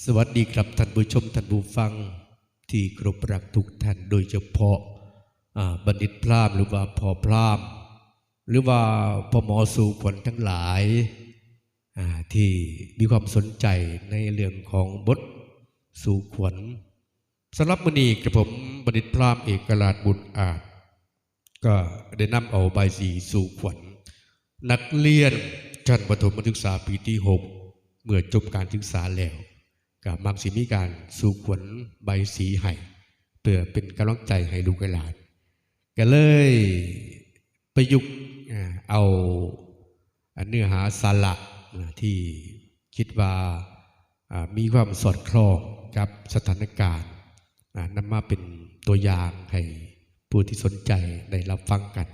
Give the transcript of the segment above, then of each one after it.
สวัสดีครับท่านผู้ชมท่านผู้ฟัง ที่ครบรักทุกท่านโดยเฉพาะบัณฑิตพรามหรือว่าพอพรามหรือว่าพอหมอสู่ขวัญทั้งหลายที่มีความสนใจในเรื่องของบทสู่ขวัญสำหรับมื้อนี้กระผมบัณฑิตพรามเอกราชบุตรอาจก็ได้นำเอาใบสีสู่ขวัญ นักเรียนชั้นประถมศึกษาปีที่ 6 เมื่อจบการศึกษาแล้ว ก็มักสิมีการสู่ขวัญใบสีให้เพื่อเป็นกำลังใจให้ลูกให้หลาน ก็เลยประยุกต์เอาเนื้อหาสาระที่คิดว่ามีความสอดคล้องกับสถานการณ์นำมาเป็นตัวอย่างให้ผู้ที่สนใจได้รับฟังกัน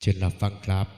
เชิญรับฟังครับ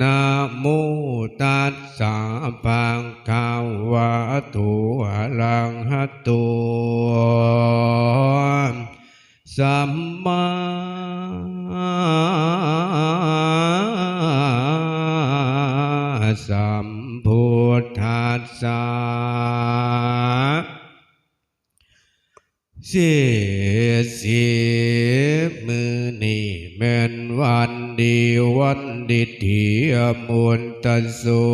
นะโมตัสสะภะคะวะโตอะระหะโตสัมมาสัมพุทธัสสะเสียเสียมือนี่แม่นวัน ดีวันดีที่อมุนตะสุ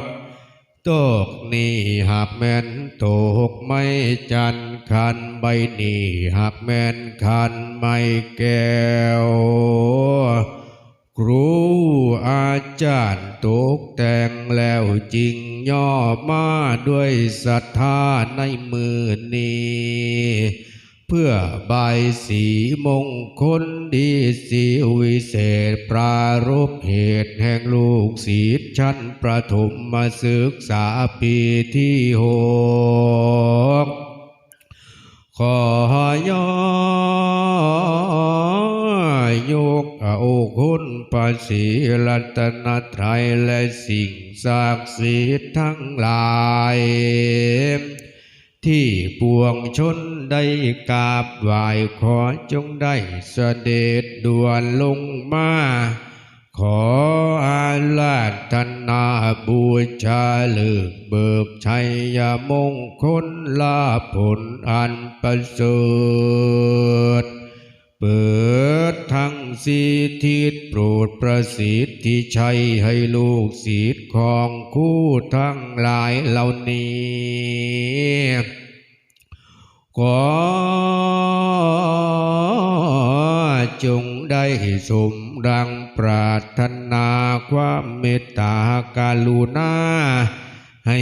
กตกนี่หากแม่นตกไม่จันคันใบนี่หากแม่นคันไม่แก้ว ครูอาจารย์ตกแต่งแล้วจริงย่อมาด้วยศรัทธาในมือนี้ เพื่อบายสีมงคลดีสีวิเศษ ปรารบเหตุแห่งลูกศิษย์ชั้นประถมมาศึกษาปีที่หกขอย่อยกเอคุณภาษีรัตนตรัยและสิ่งศักดิ์สิทธิ์ทั้งหลาย ที่ปวงชนได้กราบไหว้ขอจงได้เสด็จด่วนลงมา ขออาลาธนาบูชาเลิกเบิกชัยยมงคลลาผลอันประเสริฐเปิด ทั้งสีทิศโปรดประสิทธิชัยให้ลูกศิษย์ของคู่ทั้งหลายเหล่านี้ขอจงได้สมดังปรารถนาความเมตตาการุณาให้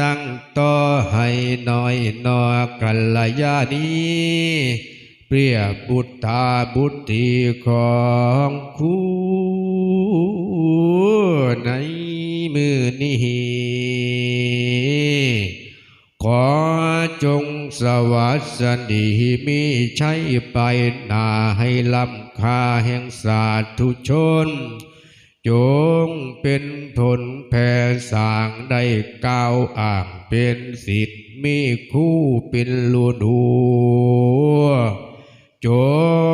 ตั้งต่อให้น้อยนอกัลยาณี เปรียบบุตตาบุตรีของคู่ในมือนี้ขอจงสวัสดีมีใช้ไปหนาให้ลำคาแห่งสาธุชน จงเป็นผลแผ่สางได้ก้าวอ่างเป็นสิทธิ์มีคู่เป็นลูดู จ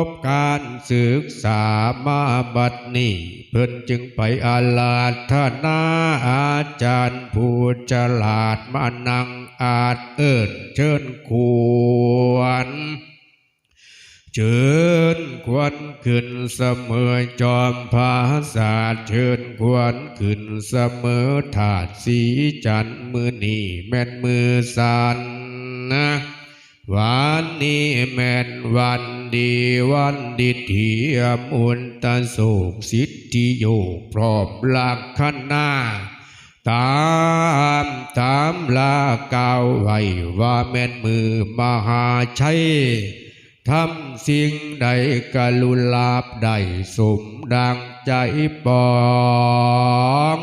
บการศึกษามาบัดนี้เพิ่นจึงไปอาลาธนาอาจารย์ผู้ฉลาดมานั่งอาจเอิญเชิญควรเชิญควรขึ้นเสมอจอมภาษาเชิญควรขึ้นเสมอถาดสีจันมือนี่แม่นมือสันนะ วันนี้แม่นวันดีวันดีที่อมุนตะโศกสิทธิโยกพร้อมหลักขณาตามตามลาเก่าไว้ว่าแม่นมือมหาชัยทำสิ่งใดกลุลาบได้สมดังใจปอง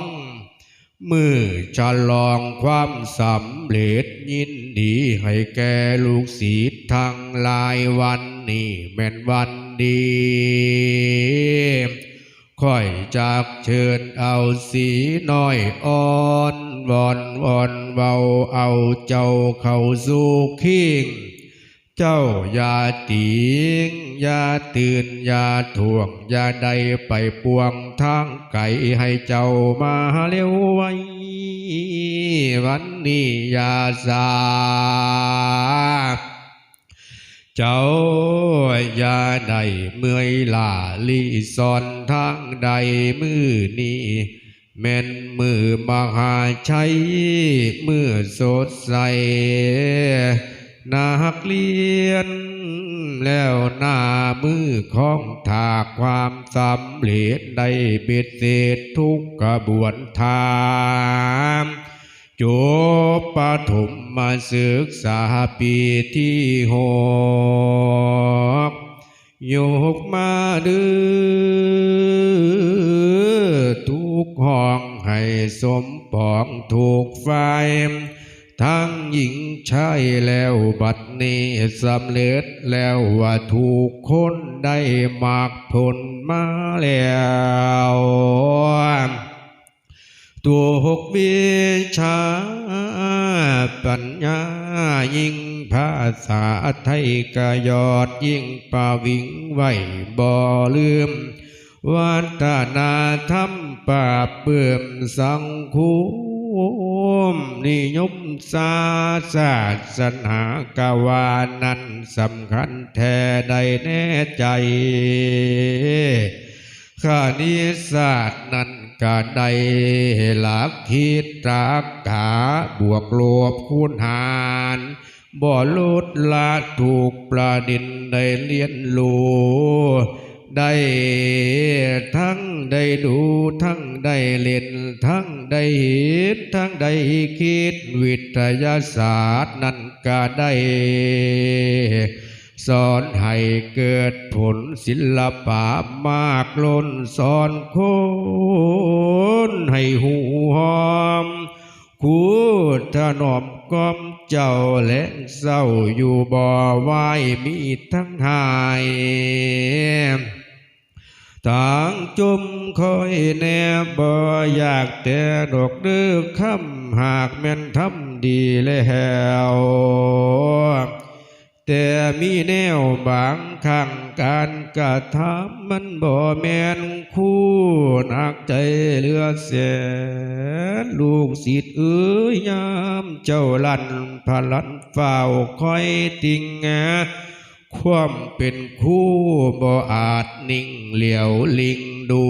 มือจะลองความสำเร็จยิน ดีให้แก่ลูกศิษย์ทั้งหลายวันนี้แม่นวันดีค่อยจากเชิญเอาสีน้อยอ่อนวอนวอนเบาเอาเจ้าเข้าสู่คิงเจ้าอย่าติงอย่าตื่นอย่าถ่วงอย่าใดไปปวงทางไก่ให้เจ้ามาเร็วไว้ วันนี้อย่าสาเจ้าอย่าได้เมื่อยล่าลีซอนทางใดมือนี้แม่นมือมหาชัยมือสดใสนักเรียน แล้วหน้ามือของถากความสำเร็จได้เบ็ดเสร็จทุกกระบวนทาง จบปฐมมาศึกษาปีที่หกยกมาดื้อทุกห้องให้สมปองถูกไฟทั้งหญิงชายแล้วบัดนี้สำเร็จแล้วว่าถูกคนได้มากผลมาแล้ว ตัวหกวิชาปัญญายิ่งภาษาไทยกยอดยิ่งปาวิงไหวบ่ลืมวัฒนาธรรมปราเปื่อมสังคุมนิยมศาสาสนากาวานั้นสำคัญแท้ใดแน่ใจข้านิศาสตร์นั้น กาใดหลักคิดตรากกาบวกลบคูณหารบ่ลดละถูกประดินได้เรียนรู้ได้ทั้งได้ดูทั้งได้เล่น ทั้งได้เห็นทั้งได้คิดวิทยาศาสตร์นั้นก็ได้ สอนให้เกิดผลศิลปะมากล้นสอนคนให้หูหอมคูถนอมกอมเจ้าและเศร้าอยู่บ่อไหวมีทั้งหายต่างจุมคอยแนบบ่อยากแต่ดอกเดือคำหากแม่นทำดีแล้ว แต่มีแนวบางข้างการกระทำมันบ่แมนคู่นักใจเลือแสนลูกศิษย์เอ้ยยามเจ้าลันพลันเฝ้าคอยติงแงความเป็นคู่บ่อาจนิ่งเหลียวลิง ดู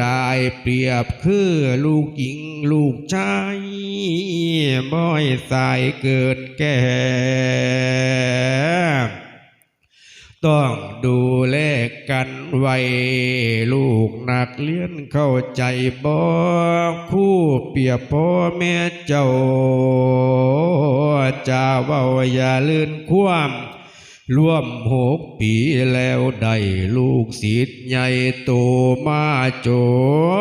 ได้เปรียบคือลูกหญิงลูกชายบ่อยสายเกิดแก่ต้องดูแลกันไว้ลูกนักเลี้ยนเข้าใจบ่คู่เปียบพ่อแม่เจ้าจะเว้าอย่าลื่นความ ร่วมหกปีแล้วได้ลูกศิษย์ใหญ่โตมาจ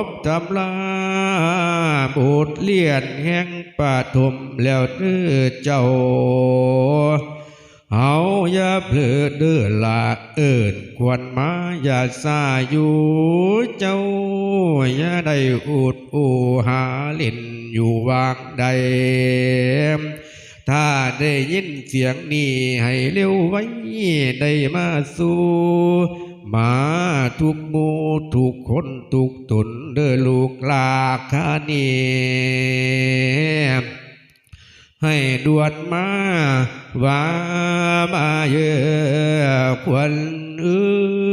บตำลาบทเลียนแห่งปฐมแล้วเด้อเจ้าเอาอย่าเพลิดเด้อละเอิญควรมาอย่าซาอยู่เจ้า อย่าได้อุดอูหาเล่นอยู่วางใด ถ้าได้ยินเสียงนี้ให้เร็วไว้ได้มาสู่มาทุกหมู่ทุกคนทุกตนเด้อลูกลาคาเนีให้ด่วนมาว่ามาเยอะควรเออ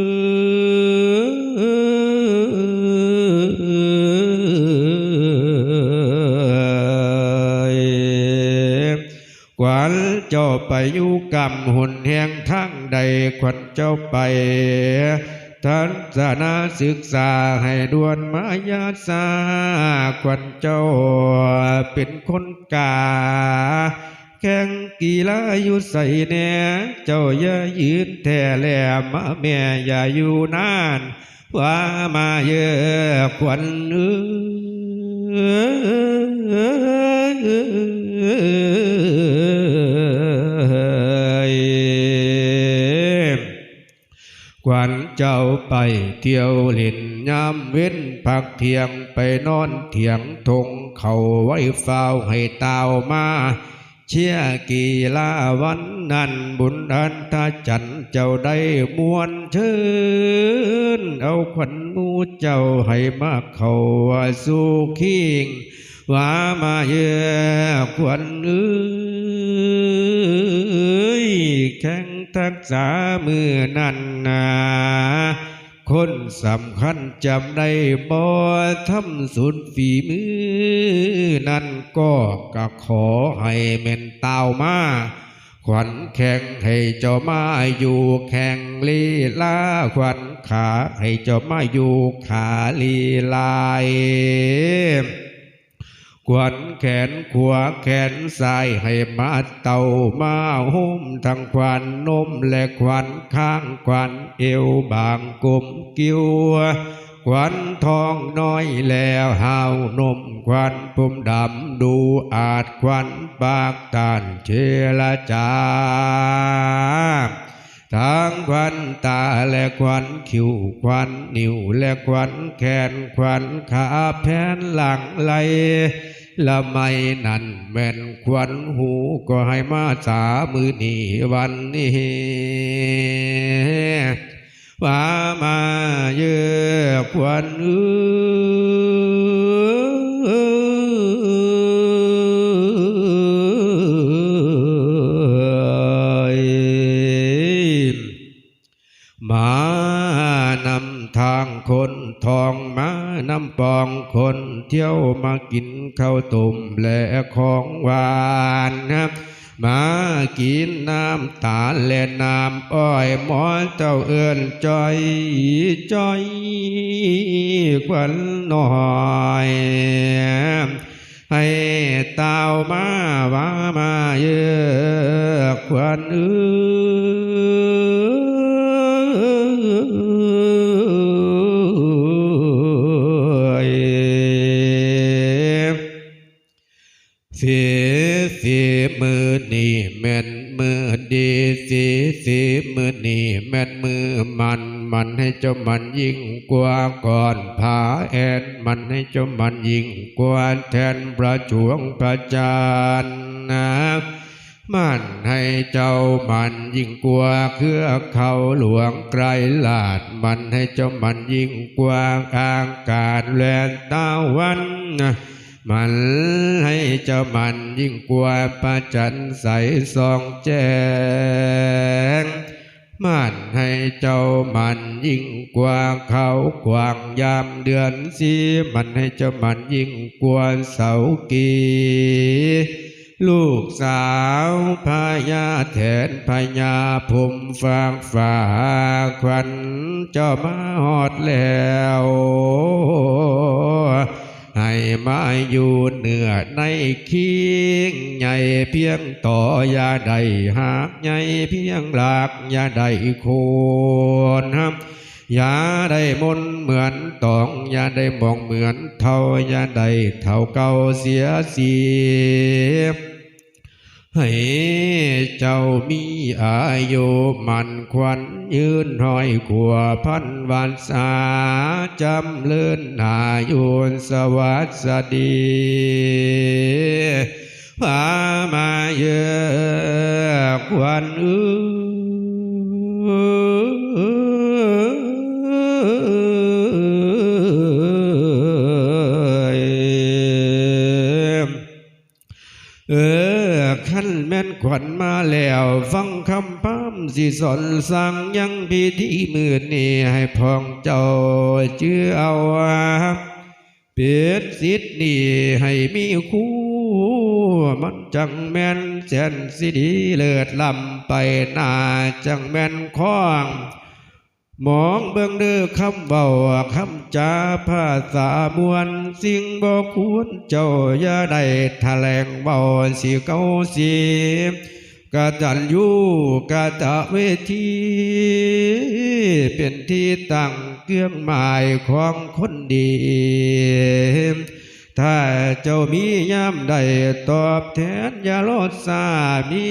เจ้าไปอยู่กำหุนแห่งทั้งใดควันเจ้าไปทันสนาศึกษาให้ดวนมายาสาควันเจ้าเป็นคนกาแข่งกีฬาอยู่ใส่แน่เจ้าอย่ายืนแท่แหลมมาแม่อย่าอยู่นานว่ามาเยอะควันเอ้ กวันเจ้าไปเที่ยวเล่นยามเว้นพักเที่ยงไปนอนเถียงทงเขาไว้เฝ้าให้ตาวมาเชี่ยกีลาวันนั้นบุญอันทจันเจ้าได้มวนเชิญเอาขวัญมูเจ้าให้มาเขาว่าสู่คิงว่ามาเยือขวัญเอ้ยแข่ง ทักษามือนั่นนาคนสำคัญจำได้บ่ทำสุดฝีมือ นั่นก็กะขอให้เม่นเต้ามาขวัญแข่งให้เจ้ามาอยู่แข่งลีลาขวัญขาให้เจ้ามาอยู่ขาลีลาย ขวัญแขนขวาแขนซ้ายให้มาเต่ามาหุ้มทั้งขวัญนมและขวัญข้างขวัญเอวบางกลมกิ้วขวัญทองน้อยแล้วหาวนมขวัญปุ่มดำดูอาจขวัญปากตานเชลจาทางควันตาและควันคิ้วควันนิ้วและควันแขนควันขาแผ่นหลังไหล ละไม่นั่นแม่นควันหูก็ให้มาสามือนีวันนี้ว่ามาเยอะควันเอ้มานำทางคนทองมา น้ำปองคนเที่ยวมากินข้าวต้มและของหวานนะมากินน้ำตาลและน้ำอ้อยหมอเจ้าเอื้อนจอยจอยควันน้อยให้เต้ามาว่ามาเยอะควันเอ้ ดีสีสีมือนีแม่นมือมันมันให้เจ้ามันยิ่งกว่าก่อนผาแอนมันให้เจ้ามันยิ่งกว่าแทนประจวงประจานนะมันให้เจ้ามันยิ่งกว่าเครือเขาหลวงไกลลาด มันให้เจ้ามันยิ่งกว่าอางการแลนตาวันนะ มันให้เจ้ามันยิ่งกว่าประจันใสสองแจ้งมันให้เจ้ามันยิ่งกว่าเขากวางยามเดือนสีมันให้เจ้ามันยิ่งกว่าเสากีลูกสาวพญาแทนพญาภุมฟางฝ่าควันเจ้ามาหอดแล้ว ให้มาอยู่เหนือในคิงใหญ่เพียงต่อยาใดหากใหญ่เพียงหลากยาใดโคนครับยาได้มนเหมือนตองยาได้มองเหมือนเท่ายาได้เท่าเก่าเสียเสีย ให้เจ้ามีอายุมันควันยืนห้อยขัวพันวันสาจำเลื่อนนายุนสวัสดีพามาเยอะควันเขวัญมาแล้วฟังคำพามสิสอนสั่งยังพิธีมือนี่ให้พองเจ้าเชื่อเอาเปียดสิทธิ์นี่ให้มีคู่มันจังแม่นแสนสิดีเลิศลำไปหน้าจังแม่นคล้อง มองเบื้องเด้อคำเบาคำจาภาษามวลสิ่งบ่ควรเจ้าอย่าได้แถลงเบาสิเก้าสีกะจันยูกะตะเวทีเป็นที่ตั้งเครื่องหมายของคนดี ถ้าเจ้ามียามใดตอบแทนอย่าลดซามี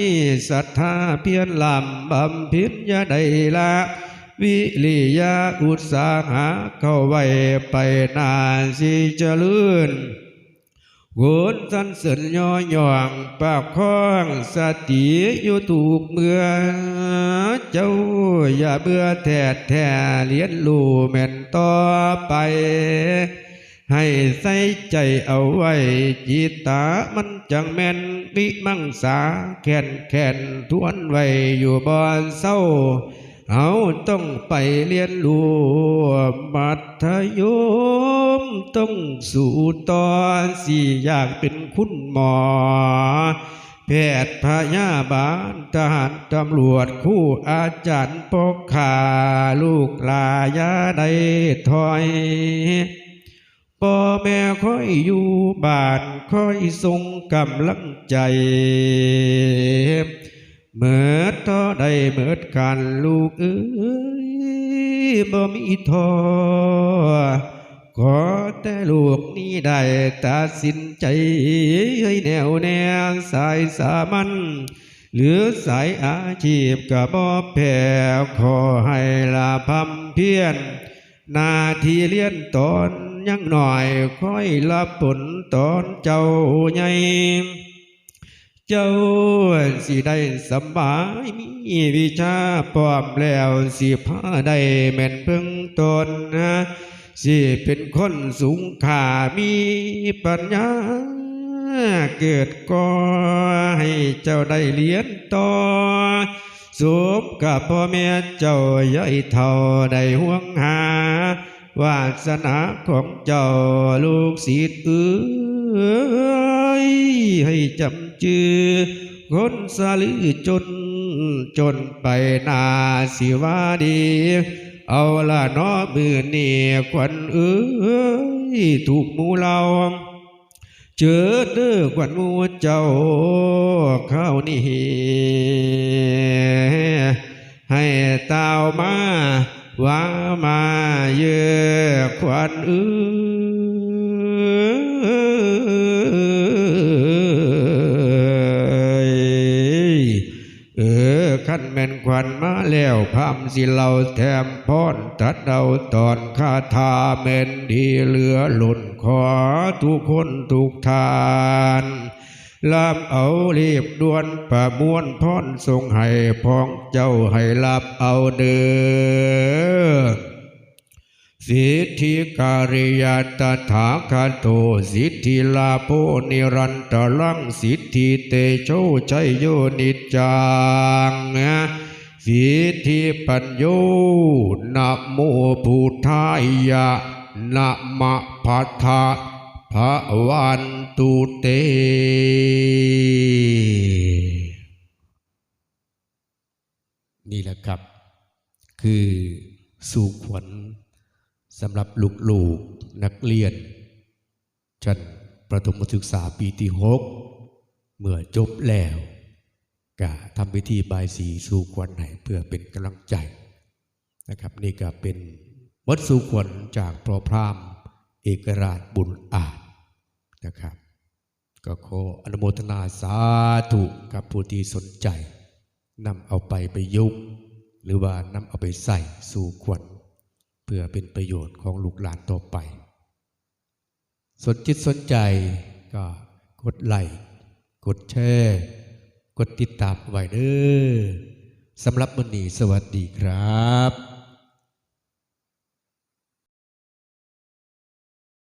ศรัทธาเพียรลำบำเพ็ญอย่าได้ละ วิริยะอุตสาหะเข้าไว้ไปนานสิเจริญโกนสันเสริญย่อย่องปากคล้องสติอยู่ถูกเมื่อเจ้าอย่าเบื่อแทดแท้เลียนรู้แม่นต่อไป ให้ใส่ใจเอาไว้จิตตามันจังแม่นวิมังสาแค่นแค่นทวนไว้อยู่บอนเศร้า เอาต้องไปเรียนรู้มัธยมต้องสู่ตอนสี่อยากเป็นคุณหมอ แพทย์พยาบาลทหารตำรวจคู่อาจารย์ปกขาลูกหลายาได้ถอยพ่อแม่คอยอยู่บ้านคอยทรงกำลังใจ เมื่อต่อได้เมื่อกันลูกเอ้ยบ่มีท้อขอแต่ลูกนี้ได้ตัดสินใจให้แนวแน่สายสามัญหรือสายอาชีพก็บ่แพ้ขอให้ลาพำเพียรหน้าทีเรียนตอนยังหน่อยค่อยรับผลตอนเจ้าใหญ่ เจ้าสิได้สบายมีวิชาพร้อมแล้วสิพาได้แม่นเพิ่งตนนะสิเป็นคนสูงค่ามีปัญญา เกิดก็ให้เจ้าได้เรียนต่อสมกับพ่อแม่เจ้าย่อยเท่าได้ห่วงหาวาสนาของเจ้าลูกศิษย์เอ้ยให้จำ จือคนสลือจน จนไปนาสิวาดี เอาละนาะมือนี่ควันเอ้ยถูกมูเราเจอเด้อควันมูเจ้าเข้านี่ให้เต้ามาว่ามาเยอะควันเอ้ย ขันแม่นควันมาแล้วพามสิเราแถมพรตัดเอาตอนคาถาเม่นดีเหลือหล่นขอทุกคนทุกทานลามเอาเรียบด่วนประมวลพรทรงให้พองเจ้าให้รับเอาเด้อสิทธิการิยตถาคาโตสิทธิลาโพนิรันตรังสิทธิเตโชชัยโยนิจจัง สิทธิปัญโยนะโมพุทธายะนะมะพัทธะพระวันตุเต นี่แหละครับ คือสู่ขวัญสำหรับลูกๆนักเรียน ชั้นประถมศึกษาปีที่หกเมื่อจบแล้ว ก็ทำพิธีบายสีสู่ขวัญให้เพื่อเป็นกำลังใจนะครับ นี่ก็เป็นวัดสู่ขวัญจากพระพรามเอกราชบุญอาจนะครับ ก็ขออนุโมทนาสาธุกับผู้ที่สนใจนำเอาไปประยุกต์หรือว่านำเอาไปใส่สู่ขวัญเพื่อเป็นประโยชน์ของลูกหลานต่อไป สนจิตสนใจก็กดไลค์กดแชร์ กดติดตามไว้เด้อสำหรับมันนี้สวัสดีครับ